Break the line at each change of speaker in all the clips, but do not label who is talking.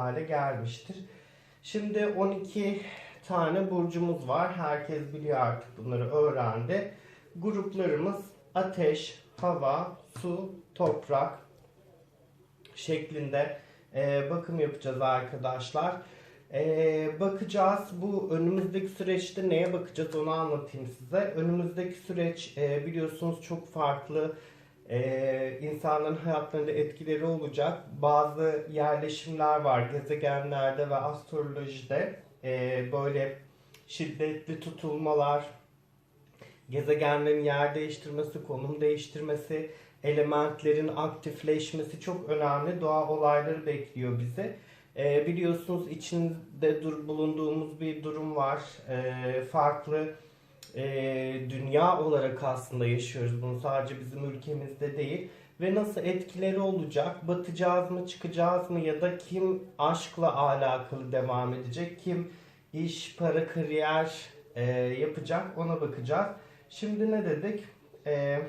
hale gelmiştir. Şimdi 12 tane burcumuz var. Herkes biliyor artık bunları öğrendi. Gruplarımız ateş, hava, su, toprak şeklinde e, bakım yapacağız arkadaşlar. E, bakacağız bu önümüzdeki süreçte neye bakacağız onu anlatayım size. Önümüzdeki süreç e, biliyorsunuz çok farklı e, insanların hayatlarında etkileri olacak. Bazı yerleşimler var gezegenlerde ve astrolojide e, böyle şiddetli tutulmalar, gezegenlerin yer değiştirmesi, konum değiştirmesi, elementlerin aktifleşmesi çok önemli doğa olayları bekliyor bizi. Ee, biliyorsunuz içinde dur, bulunduğumuz bir durum var. Ee, farklı e, dünya olarak aslında yaşıyoruz bunu sadece bizim ülkemizde değil. Ve nasıl etkileri olacak? Batacağız mı, çıkacağız mı ya da kim aşkla alakalı devam edecek? Kim iş, para, kariyer e, yapacak ona bakacağız. Şimdi ne dedik? Ee,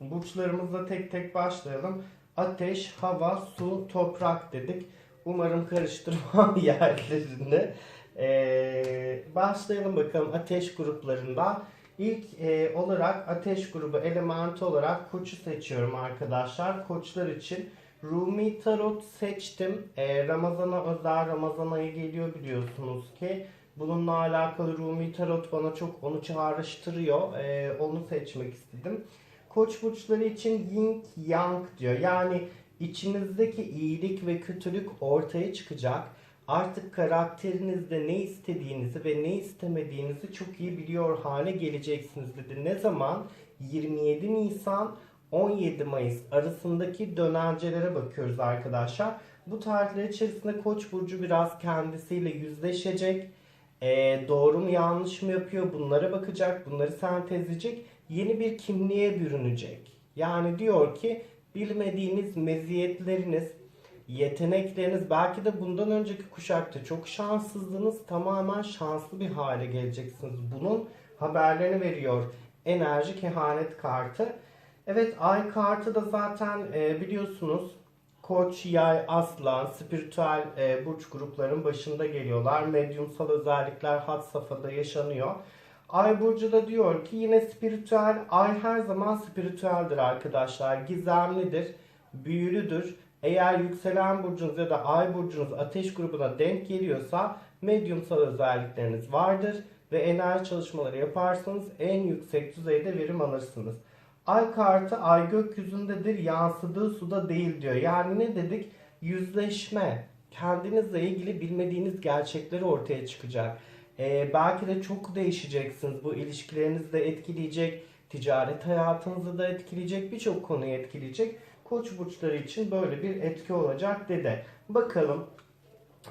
burçlarımızla tek tek başlayalım. Ateş, hava, su, toprak dedik. Umarım karıştırmam yerlerini. Ee, başlayalım bakalım ateş gruplarında. İlk e, olarak ateş grubu elementi olarak koçu seçiyorum arkadaşlar. Koçlar için Rumi Tarot seçtim. Ee, Ramazan'a özel Ramazan ayı geliyor biliyorsunuz ki. Bununla alakalı Rumi Tarot bana çok onu çağrıştırıyor. Ee, onu seçmek istedim. Koç burçları için yin yang diyor. Yani içinizdeki iyilik ve kötülük ortaya çıkacak. Artık karakterinizde ne istediğinizi ve ne istemediğinizi çok iyi biliyor hale geleceksiniz dedi. Ne zaman? 27 Nisan 17 Mayıs arasındaki dönencelere bakıyoruz arkadaşlar. Bu tarihler içerisinde Koç burcu biraz kendisiyle yüzleşecek. Ee, doğru mu yanlış mı yapıyor bunlara bakacak, bunları sentezleyecek. Yeni bir kimliğe bürünecek. Yani diyor ki bilmediğiniz meziyetleriniz, yetenekleriniz belki de bundan önceki kuşakta çok şanssızdınız tamamen şanslı bir hale geleceksiniz. Bunun haberlerini veriyor enerji kehanet kartı. Evet ay kartı da zaten e, biliyorsunuz Koç, Yay, Aslan, spiritüel e, burç grupların başında geliyorlar. Medyumsal özellikler had safhada yaşanıyor. Ay burcu da diyor ki yine spiritüel, ay her zaman spiritüeldir arkadaşlar. Gizemlidir, büyülüdür. Eğer yükselen burcunuz ya da ay burcunuz ateş grubuna denk geliyorsa medyumsal özellikleriniz vardır ve enerji çalışmaları yaparsanız en yüksek düzeyde verim alırsınız. Ay kartı ay gökyüzündedir, yansıdığı suda değil diyor. Yani ne dedik? Yüzleşme, kendinizle ilgili bilmediğiniz gerçekleri ortaya çıkacak. Ee, belki de çok değişeceksiniz. Bu ilişkilerinizi de etkileyecek, ticaret hayatınızı da etkileyecek, birçok konuyu etkileyecek. Koç burçları için böyle bir etki olacak dedi. Bakalım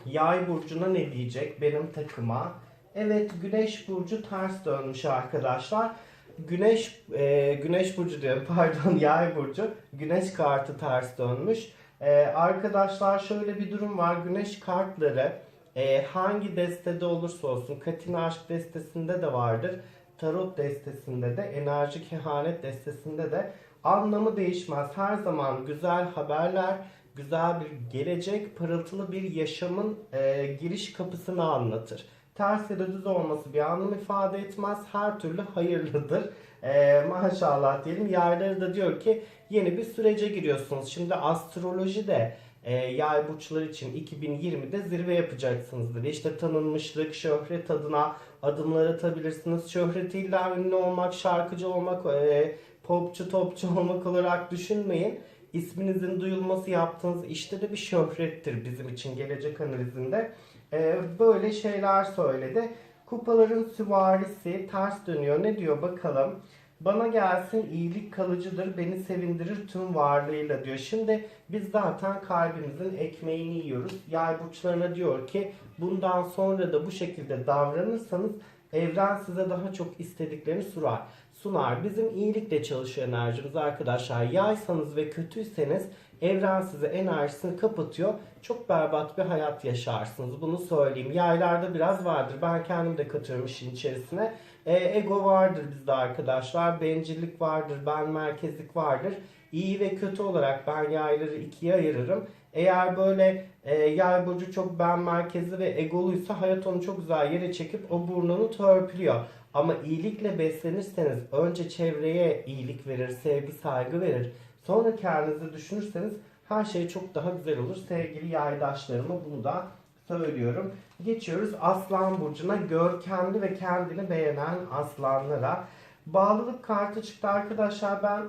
Yay burcuna ne diyecek benim takıma? Evet Güneş burcu ters dönmüş arkadaşlar. Güneş e, Güneş burcu diyorum pardon Yay burcu. Güneş kartı ters dönmüş. E, arkadaşlar şöyle bir durum var. Güneş kartları e, hangi destede olursa olsun Katin Aşk destesinde de vardır. Tarot destesinde de, enerji kehanet destesinde de anlamı değişmez. Her zaman güzel haberler, güzel bir gelecek, pırıltılı bir yaşamın e, giriş kapısını anlatır. Ters ya da düz olması bir anlam ifade etmez. Her türlü hayırlıdır. E, maşallah diyelim. Yayları da diyor ki yeni bir sürece giriyorsunuz. Şimdi astroloji de e, yay burçlar için 2020'de zirve yapacaksınızdır. İşte tanınmışlık, şöhret adına adımlar atabilirsiniz. Şöhret illa ünlü olmak, şarkıcı olmak, e, popçu, topçu olmak olarak düşünmeyin. İsminizin duyulması yaptığınız işte de bir şöhrettir bizim için gelecek analizinde. E, böyle şeyler söyledi. Kupaların süvarisi ters dönüyor. Ne diyor bakalım. Bana gelsin iyilik kalıcıdır, beni sevindirir tüm varlığıyla diyor. Şimdi biz zaten kalbimizin ekmeğini yiyoruz. Yay burçlarına diyor ki bundan sonra da bu şekilde davranırsanız evren size daha çok istediklerini sunar. sunar. Bizim iyilikle çalışıyor enerjimiz arkadaşlar. Yaysanız ve kötüyseniz evren size enerjisini kapatıyor. Çok berbat bir hayat yaşarsınız. Bunu söyleyeyim. Yaylarda biraz vardır. Ben kendim de katıyorum işin içerisine. E, ego vardır bizde arkadaşlar. Bencillik vardır. Ben merkezlik vardır. İyi ve kötü olarak ben yayları ikiye ayırırım. Eğer böyle e, yay burcu çok ben merkezli ve egoluysa hayat onu çok güzel yere çekip o burnunu törpülüyor. Ama iyilikle beslenirseniz önce çevreye iyilik verir, sevgi, saygı verir. Sonra kendinizi düşünürseniz her şey çok daha güzel olur. Sevgili yaydaşlarıma bunu da söylüyorum. Geçiyoruz Aslan Burcu'na. Görkemli ve kendini beğenen aslanlara. Bağlılık kartı çıktı arkadaşlar. Ben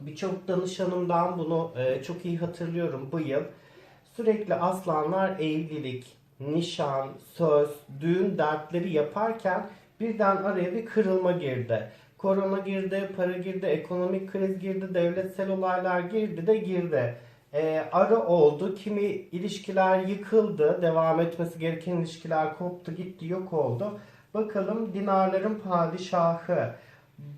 birçok danışanımdan bunu e, çok iyi hatırlıyorum bu yıl. Sürekli aslanlar evlilik, nişan, söz, düğün dertleri yaparken birden araya bir kırılma girdi. Korona girdi, para girdi, ekonomik kriz girdi, devletsel olaylar girdi de girdi. Ee, ara oldu. Kimi ilişkiler yıkıldı. Devam etmesi gereken ilişkiler koptu, gitti, yok oldu. Bakalım dinarların padişahı.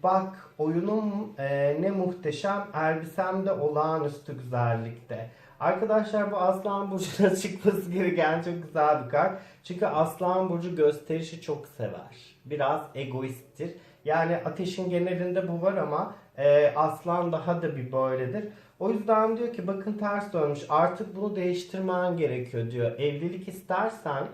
Bak oyunum e, ne muhteşem, elbisem de olağanüstü güzellikte. Arkadaşlar bu Aslan Burcu'na çıkması gereken çok güzel bir kart. Çünkü Aslan Burcu gösterişi çok sever. Biraz egoisttir. Yani ateşin genelinde bu var ama e, Aslan daha da bir böyledir. O yüzden diyor ki bakın ters dönmüş artık bunu değiştirmen gerekiyor diyor. Evlilik istersen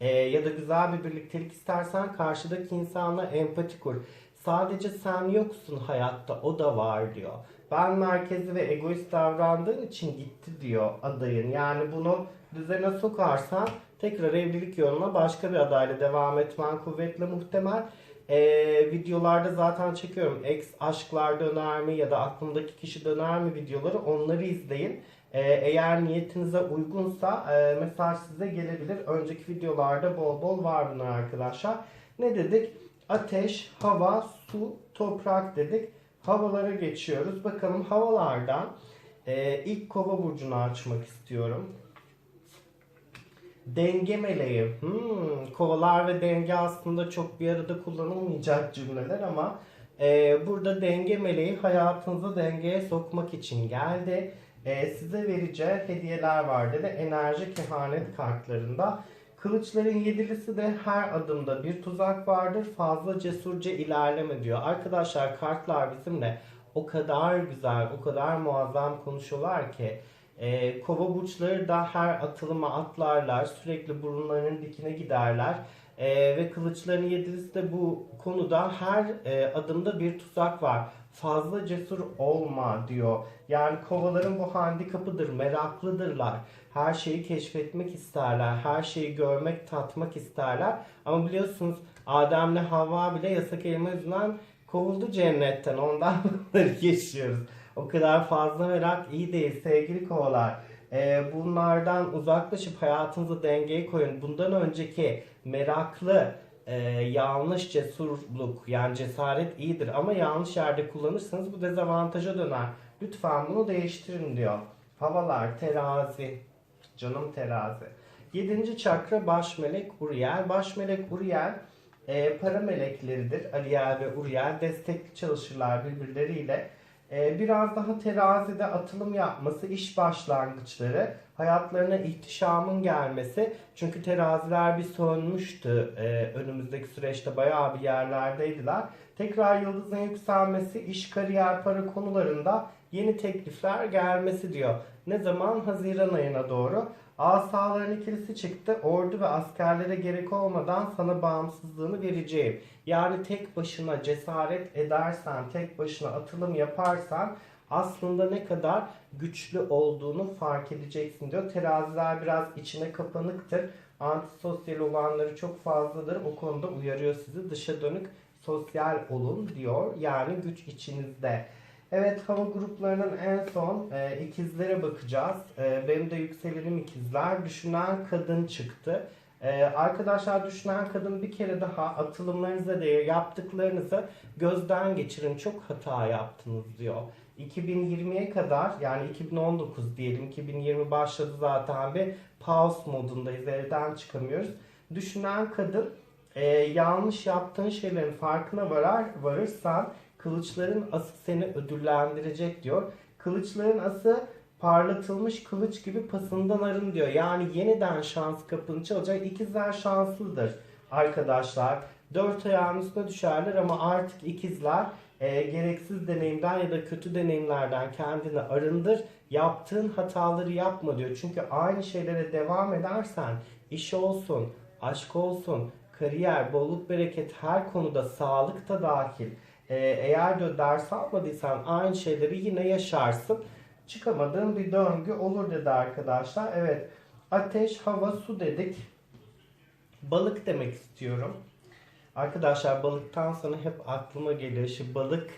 e, ya da güzel bir birliktelik istersen karşıdaki insanla empati kur. Sadece sen yoksun hayatta o da var diyor. Ben merkezi ve egoist davrandığın için gitti diyor adayın. Yani bunu düzene sokarsan tekrar evlilik yoluna başka bir adayla devam etmen kuvvetle muhtemel. Ee, videolarda zaten çekiyorum. Ex aşklar döner mi ya da aklımdaki kişi döner mi videoları onları izleyin. Ee, eğer niyetinize uygunsa e, mesaj size gelebilir. Önceki videolarda bol bol var bunlar arkadaşlar. Ne dedik? Ateş, hava, su, toprak dedik. Havalara geçiyoruz. Bakalım havalardan e, ilk kova burcunu açmak istiyorum. Denge meleği. Hmm, kovalar ve denge aslında çok bir arada kullanılmayacak cümleler ama e, burada denge meleği hayatınızı dengeye sokmak için geldi. E, size vereceği hediyeler var dedi. Enerji kehanet kartlarında. Kılıçların yedilisi de her adımda bir tuzak vardır. Fazla cesurca ilerleme diyor. Arkadaşlar kartlar bizimle o kadar güzel, o kadar muazzam konuşuyorlar ki e, kova burçları da her atılıma atlarlar. Sürekli burunlarının dikine giderler. E, ve kılıçların yedilisi de bu konuda her e, adımda bir tuzak var. Fazla cesur olma diyor. Yani kovaların bu handikapıdır, meraklıdırlar. Her şeyi keşfetmek isterler, her şeyi görmek, tatmak isterler. Ama biliyorsunuz Adem'le Havva bile yasak elma yüzünden kovuldu cennetten. Ondan bunları geçiyoruz. O kadar fazla merak iyi değil sevgili kovalar. Ee, bunlardan uzaklaşıp hayatınızı dengeye koyun. Bundan önceki meraklı, e, yanlış cesurluk yani cesaret iyidir ama yanlış yerde kullanırsanız bu dezavantaja döner. Lütfen bunu değiştirin diyor. Havalar, terazi, canım terazi. Yedinci çakra baş melek Uriel. Baş melek Uriel e, para melekleridir. Ariel ve Uriel destekli çalışırlar birbirleriyle. E, biraz daha terazide atılım yapması, iş başlangıçları, hayatlarına ihtişamın gelmesi. Çünkü teraziler bir sönmüştü e, önümüzdeki süreçte bayağı bir yerlerdeydiler. Tekrar yıldızın yükselmesi, iş, kariyer, para konularında yeni teklifler gelmesi diyor. Ne zaman? Haziran ayına doğru. Asaların ikilisi çıktı. Ordu ve askerlere gerek olmadan sana bağımsızlığını vereceğim. Yani tek başına cesaret edersen, tek başına atılım yaparsan aslında ne kadar güçlü olduğunu fark edeceksin diyor. Teraziler biraz içine kapanıktır. Antisosyal olanları çok fazladır. O konuda uyarıyor sizi. Dışa dönük sosyal olun diyor. Yani güç içinizde. Evet hava gruplarının en son e, ikizlere bakacağız. E, benim de yükselenim ikizler. Düşünen kadın çıktı. E, arkadaşlar düşünen kadın bir kere daha atılımlarınıza değer yaptıklarınızı gözden geçirin. Çok hata yaptınız diyor. 2020'ye kadar yani 2019 diyelim 2020 başladı zaten bir pause modundayız evden çıkamıyoruz. Düşünen kadın e, yanlış yaptığın şeylerin farkına varar, varırsan kılıçların ası seni ödüllendirecek diyor. Kılıçların ası parlatılmış kılıç gibi pasından arın diyor. Yani yeniden şans kapını çalacak. İkizler şanslıdır arkadaşlar. Dört ayağın üstüne düşerler ama artık ikizler e, gereksiz deneyimden ya da kötü deneyimlerden kendini arındır. Yaptığın hataları yapma diyor. Çünkü aynı şeylere devam edersen iş olsun, aşk olsun, kariyer, bolluk, bereket her konuda sağlık da dahil. E, eğer diyor ders almadıysan aynı şeyleri yine yaşarsın. Çıkamadığın bir döngü olur dedi arkadaşlar. Evet ateş, hava, su dedik. Balık demek istiyorum. Arkadaşlar balıktan sonra hep aklıma geliyor şu balık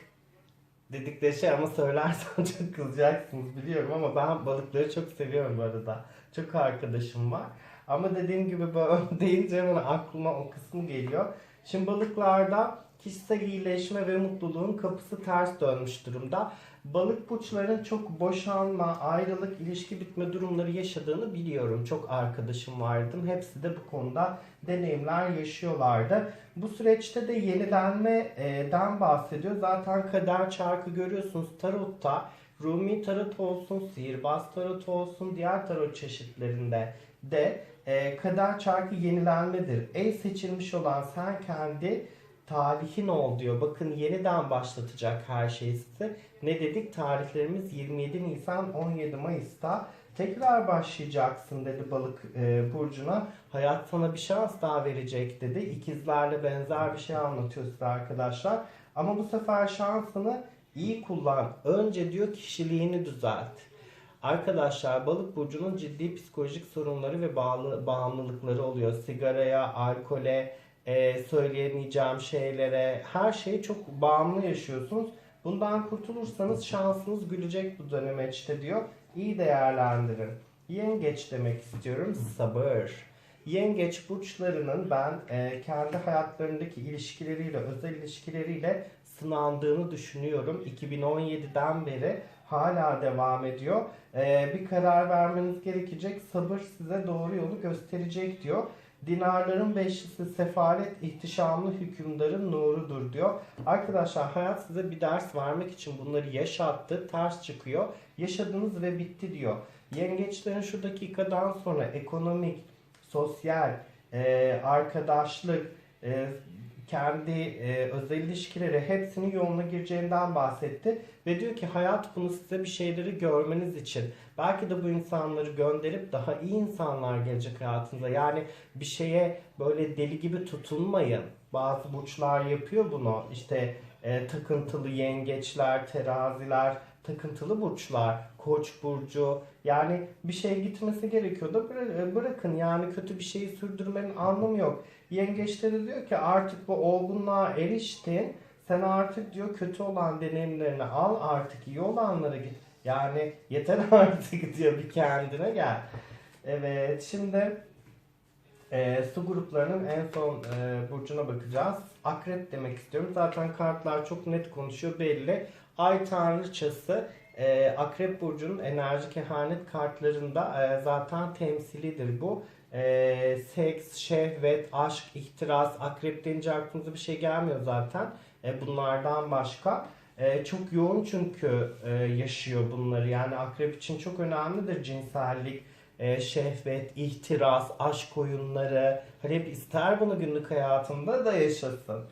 dedikleri şey ama söylersem çok kızacaksınız biliyorum ama ben balıkları çok seviyorum bu arada. Çok arkadaşım var. Ama dediğim gibi böyle deyince hemen aklıma o kısmı geliyor. Şimdi balıklarda kişisel iyileşme ve mutluluğun kapısı ters dönmüş durumda. Balık burçların çok boşanma, ayrılık, ilişki bitme durumları yaşadığını biliyorum. Çok arkadaşım vardı. Hepsi de bu konuda deneyimler yaşıyorlardı. Bu süreçte de yenilenmeden bahsediyor. Zaten kader çarkı görüyorsunuz tarotta. Rumi tarot olsun, sihirbaz tarot olsun, diğer tarot çeşitlerinde de e, kader çarkı yenilenmedir. Ey seçilmiş olan sen kendi tarihin ol diyor. Bakın yeniden başlatacak her şeyi size. Ne dedik? Tarihlerimiz 27 Nisan 17 Mayıs'ta. Tekrar başlayacaksın dedi balık e, burcuna. Hayat sana bir şans daha verecek dedi. İkizlerle benzer bir şey anlatıyor size arkadaşlar. Ama bu sefer şansını iyi kullan. Önce diyor kişiliğini düzelt. Arkadaşlar balık burcunun ciddi psikolojik sorunları ve bağlı, bağımlılıkları oluyor. Sigaraya, alkole, e, söyleyemeyeceğim şeylere, her şeye çok bağımlı yaşıyorsunuz. Bundan kurtulursanız şansınız gülecek bu dönemeçte diyor. İyi değerlendirin. Yengeç demek istiyorum. Sabır. Yengeç burçlarının ben e, kendi hayatlarındaki ilişkileriyle, özel ilişkileriyle sınandığını düşünüyorum. 2017'den beri hala devam ediyor. E, bir karar vermeniz gerekecek. Sabır size doğru yolu gösterecek diyor. Dinarların beşlisi sefalet ihtişamlı hükümdarın nurudur diyor. Arkadaşlar hayat size bir ders vermek için bunları yaşattı. Ters çıkıyor. Yaşadınız ve bitti diyor. Yengeçlerin şu dakikadan sonra ekonomik, sosyal, arkadaşlık, kendi e, özel ilişkileri hepsinin yoluna gireceğinden bahsetti. Ve diyor ki hayat bunu size bir şeyleri görmeniz için. Belki de bu insanları gönderip daha iyi insanlar gelecek hayatınıza. Yani bir şeye böyle deli gibi tutunmayın. Bazı burçlar yapıyor bunu. İşte e, takıntılı yengeçler, teraziler, takıntılı burçlar, koç burcu. Yani bir şey gitmesi gerekiyor da bıra- bırakın. Yani kötü bir şeyi sürdürmenin anlamı yok. Yengeçleri diyor ki artık bu olgunluğa eriştin. Sen artık diyor kötü olan deneyimlerini al artık iyi olanlara git. Yani yeter artık diyor bir kendine gel. Evet şimdi e, su gruplarının en son e, burcuna bakacağız. Akrep demek istiyorum. Zaten kartlar çok net konuşuyor belli. Ay tanrıçası e, Akrep burcunun enerji kehanet kartlarında e, zaten temsilidir bu. E, seks, şehvet, aşk, ihtiras, akrep deyince aklınıza bir şey gelmiyor zaten. E, bunlardan başka. E, çok yoğun çünkü e, yaşıyor bunları. Yani akrep için çok önemlidir cinsellik, e, şehvet, ihtiras, aşk oyunları. Hani hep ister bunu günlük hayatında da yaşasın.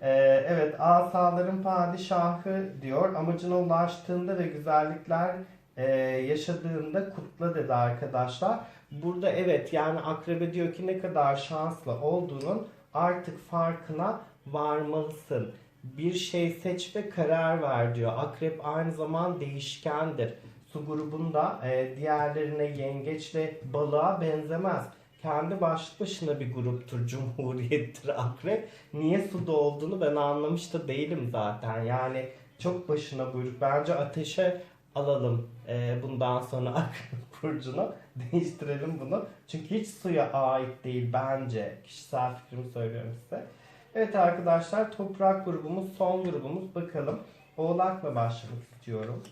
E, evet asaların padişahı diyor. Amacına ulaştığında ve güzellikler e, yaşadığında kutla dedi arkadaşlar. Burada evet yani akrebe diyor ki ne kadar şanslı olduğunun artık farkına varmalısın. Bir şey seç ve karar ver diyor. Akrep aynı zaman değişkendir. Su grubunda e, diğerlerine yengeçle balığa benzemez. Kendi başlı başına bir gruptur, cumhuriyettir akrep. Niye suda olduğunu ben anlamış da değilim zaten. Yani çok başına buyruk. Bence ateşe alalım e, bundan sonra akrep burcunu. Değiştirelim bunu. Çünkü hiç suya ait değil bence. Kişisel fikrimi söylüyorum size. Evet arkadaşlar toprak grubumuz son grubumuz bakalım. Oğlakla başlamak istiyorum.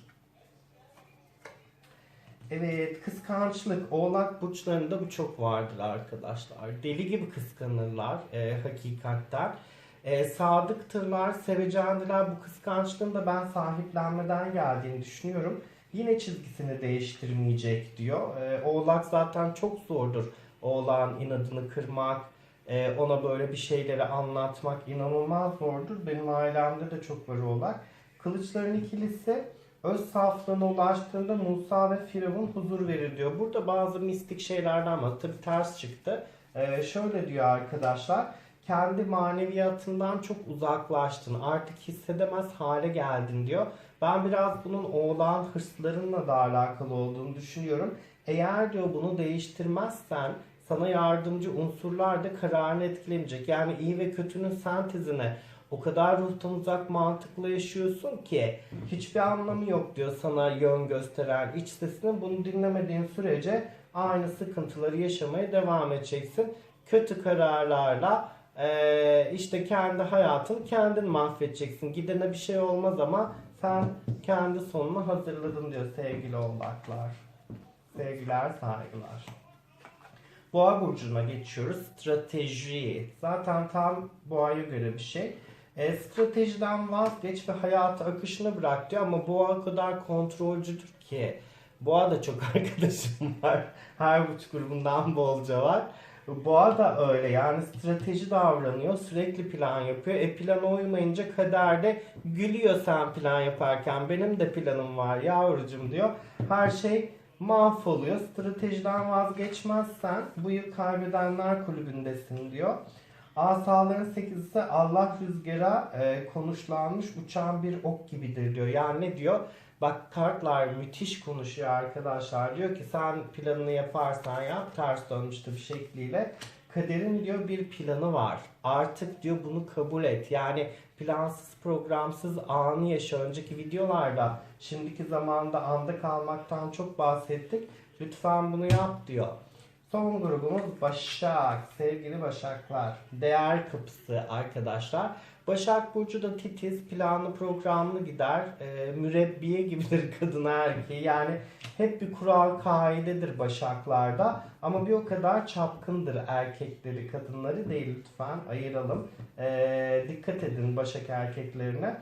Evet kıskançlık oğlak burçlarında bu çok vardır arkadaşlar. Deli gibi kıskanırlar e, hakikatten. E, sadıktırlar, sevecendiler. Bu kıskançlığın da ben sahiplenmeden geldiğini düşünüyorum. Yine çizgisini değiştirmeyecek diyor. E, oğlak zaten çok zordur. Oğlağın inadını kırmak, e, ona böyle bir şeyleri anlatmak inanılmaz zordur. Benim ailemde de çok var o olay. Kılıçların ikilisi öz saflığına ulaştığında Musa ve Firavun huzur verir diyor. Burada bazı mistik şeylerden var. Tabi ters çıktı. Ee, şöyle diyor arkadaşlar. Kendi maneviyatından çok uzaklaştın. Artık hissedemez hale geldin diyor. Ben biraz bunun oğlan hırslarınla da alakalı olduğunu düşünüyorum. Eğer diyor bunu değiştirmezsen sana yardımcı unsurlar da kararını etkilemeyecek. Yani iyi ve kötünün sentezine o kadar ruhtan uzak mantıkla yaşıyorsun ki hiçbir anlamı yok diyor sana yön gösteren iç sesini. Bunu dinlemediğin sürece aynı sıkıntıları yaşamaya devam edeceksin. Kötü kararlarla eee, işte kendi hayatını kendin mahvedeceksin. Gidene bir şey olmaz ama sen kendi sonunu hazırladın diyor sevgili oğlaklar. Sevgiler, saygılar. Boğa burcuna geçiyoruz. Strateji. Zaten tam boğaya göre bir şey. E, stratejiden vazgeç ve hayatı akışına bırak diyor ama boğa o kadar kontrolcüdür ki. Boğa da çok arkadaşım var. Her burç grubundan bolca var. Boğa da öyle yani strateji davranıyor. Sürekli plan yapıyor. E plana uymayınca kaderde gülüyor sen plan yaparken. Benim de planım var yavrucum diyor. Her şey mahvoluyor. Stratejiden vazgeçmezsen bu yıl kaybedenler kulübündesin diyor. Asaların sekizisi Allah rüzgara e, konuşlanmış uçan bir ok gibidir diyor. Yani ne diyor? Bak kartlar müthiş konuşuyor arkadaşlar. Diyor ki sen planını yaparsan yap ters dönmüştü bir şekliyle. Kaderin diyor bir planı var. Artık diyor bunu kabul et. Yani plansız programsız anı yaşa. Önceki videolarda şimdiki zamanda anda kalmaktan çok bahsettik. Lütfen bunu yap diyor. Son grubumuz Başak. Sevgili Başaklar. Değer kapısı arkadaşlar. Başak Burcu da titiz, planlı programlı gider. E, mürebbiye gibidir kadın erkeği. Yani hep bir kural kaidedir Başaklarda. Ama bir o kadar çapkındır erkekleri, kadınları değil lütfen ayıralım. E, dikkat edin Başak erkeklerine.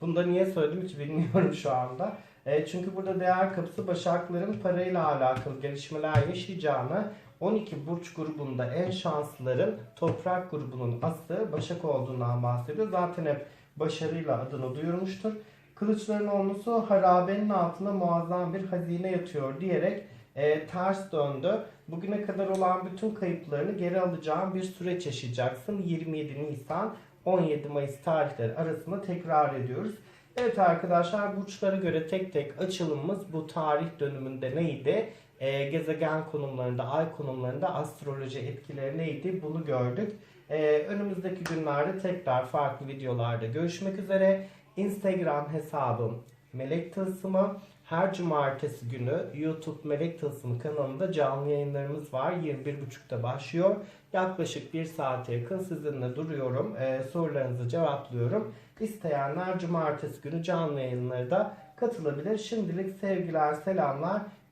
Bunu da niye söyledim hiç bilmiyorum şu anda. E, çünkü burada değer kapısı Başakların parayla alakalı gelişmeler yaşayacağını 12 burç grubunda en şanslıların toprak grubunun aslı Başak olduğundan bahsediyor. Zaten hep başarıyla adını duyurmuştur. Kılıçların onlusu harabenin altında muazzam bir hazine yatıyor diyerek e, ters döndü. Bugüne kadar olan bütün kayıplarını geri alacağın bir süreç yaşayacaksın. 27 Nisan 17 Mayıs tarihleri arasında tekrar ediyoruz. Evet arkadaşlar burçlara göre tek tek açılımımız bu tarih dönümünde neydi? Ee, gezegen konumlarında, ay konumlarında astroloji etkileri neydi? Bunu gördük. Ee, önümüzdeki günlerde tekrar farklı videolarda görüşmek üzere. Instagram hesabım Melek Tılsımı. Her cumartesi günü YouTube Melek Tılsımı kanalında canlı yayınlarımız var. 21.30'da başlıyor. Yaklaşık bir saate yakın sizinle duruyorum. Ee, sorularınızı cevaplıyorum. İsteyenler cumartesi günü canlı yayınları da katılabilir. Şimdilik sevgiler, selamlar.